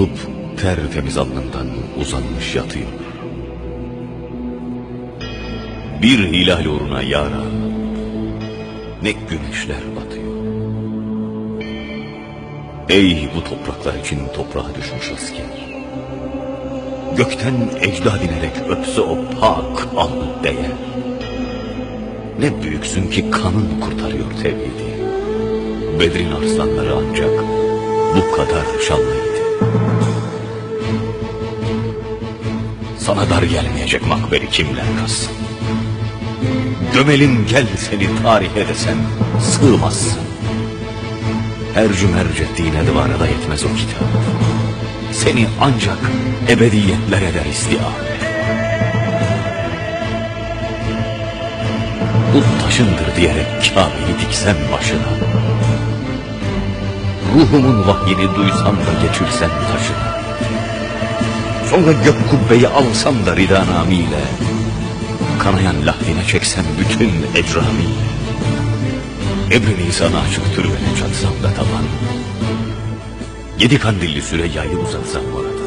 olup tertemiz alnından uzanmış yatıyor. Bir hilal uğruna yara, ne güneşler batıyor. Ey bu topraklar için toprağa düşmüş asker. Gökten ecda dinerek öpse o pak al değer. Ne büyüksün ki kanın kurtarıyor tevhidi. Bedrin arslanları ancak bu kadar şanlıydı. Sana dar gelmeyecek makberi kimler kazsın? Gömelim gel seni tarihe desen sığmazsın. Her cümerce dine duvara da yetmez o kitap. Seni ancak ebediyetler eder istiamet. Bu taşındır diyerek Kabe'yi diksem başına. Ruhumun vahyini duysam da geçirsem taşına. Sonra gök kubbeyi alsam da ridanamiyle. Kanayan lahdine çeksem bütün ecramiyle. Emri Nisan'a açık türbene çatsam da taban. Yedi kandilli Süreyya'yı uzatsam orada.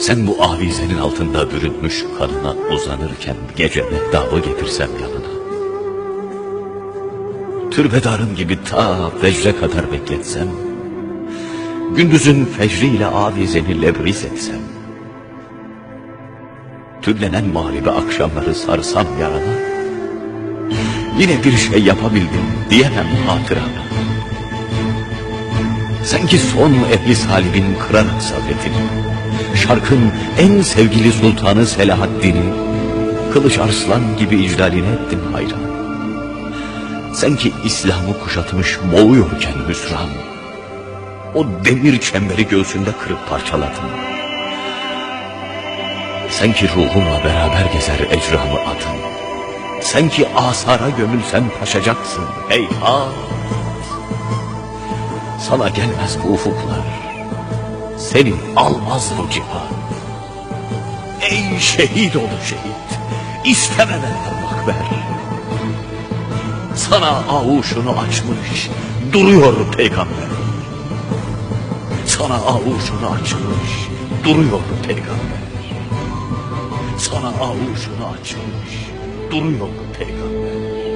Sen bu avizenin altında bürünmüş kanına uzanırken gece mehdabı getirsem yanına. Türbedarın gibi ta fecre kadar bekletsem, gündüzün fecriyle avizeni lebriz etsem, tüllenen mağribi akşamları sarsam yarana, yine bir şey yapabildim diyemem hatırana. Sen ki son ehli salibin kırarak sabretini, şarkın en sevgili sultanı Selahaddin'i, kılıç arslan gibi icraline ettin hayran. Sen ki İslam'ı kuşatmış boğuyorken hüsran, o demir çemberi göğsünde kırıp parçaladın. Sen ki ruhumla beraber gezer ecramı adın. Sen ki asara gömülsen taşacaksın heyhat. Sana gelmez bu ufuklar. Seni almaz bu cihan. Ey şehit ol şehit. İsteme benden makber. Sana avuşunu açmış duruyor peygamber. Sana avuşunu açmış duruyor peygamber. Sana avuşunu açmış duruyor peygamber.